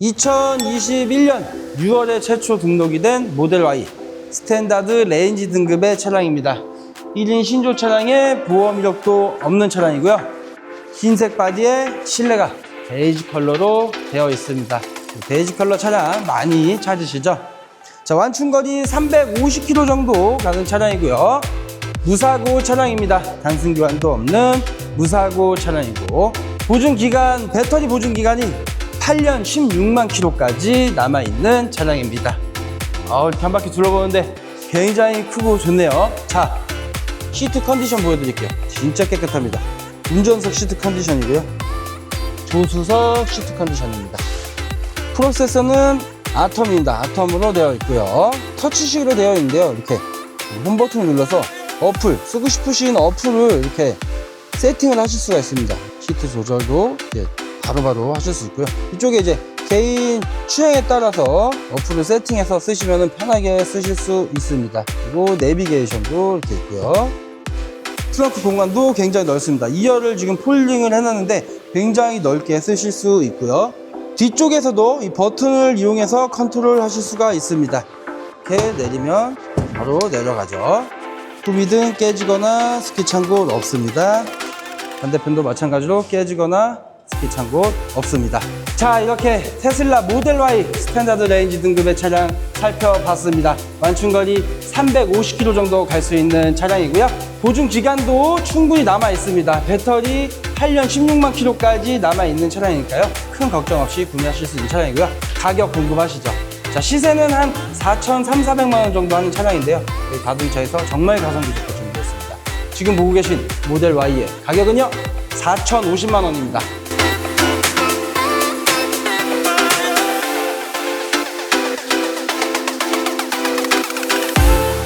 2021년 6월에 최초 등록이 된 모델 Y 스탠다드 레인지 등급의 차량입니다. 1인 신조 차량에 보험 이력도 없는 차량이고요. 흰색 바디에 실내가 베이지 컬러로 되어 있습니다. 베이지 컬러 차량 많이 찾으시죠? 자, 완충거리 350km 정도 가는 차량이고요. 무사고 차량입니다. 단순 교환도 없는 무사고 차량이고 보증 기간 배터리 보증 기간이 8년 16만 킬로까지 남아 있는 차량입니다. 아, 이렇게 한 바퀴 둘러보는데 굉장히 크고 좋네요. 자, 시트 컨디션 보여드릴게요. 진짜 깨끗합니다. 운전석 시트 컨디션이고요. 조수석 시트 컨디션입니다. 프로세서는 아텀입니다. 아텀으로 되어 있고요. 터치식으로 되어 있는데요. 이렇게 홈 버튼을 눌러서 어플 쓰고 싶으신 어플을 이렇게 세팅을 하실 수가 있습니다. 시트 조절도 이렇게 바로바로 하실 수 있고요. 이쪽에 이제 개인 취향에 따라서 어플을 세팅해서 쓰시면 편하게 쓰실 수 있습니다. 그리고 내비게이션도 이렇게 있고요. 트렁크 공간도 굉장히 넓습니다. 2열을 지금 폴딩을 해놨는데 굉장히 넓게 쓰실 수 있고요. 뒤쪽에서도 이 버튼을 이용해서 컨트롤 하실 수가 있습니다. 이렇게 내리면 바로 내려가죠. 후미등 깨지거나 스키 찬곳 없습니다. 반대편도 마찬가지로 깨지거나 스키 찬곳 없습니다. 자, 이렇게 테슬라 모델 Y 스탠다드 레인지 등급의 차량 살펴봤습니다. 완충거리 350km 정도 갈 수 있는 차량이고요. 보증 기간도 충분히 남아 있습니다. 배터리 8년 16만 킬로까지 남아 있는 차량이니까요. 큰 걱정 없이 구매하실 수 있는 차량이고요. 가격 궁금하시죠? 자, 시세는 한 4,300, 400만 원 정도 하는 차량인데요. 저희 가동차에서 정말 가성비 좋게 준비했습니다. 지금 보고 계신 모델 Y의 가격은요, 4,050만 원입니다.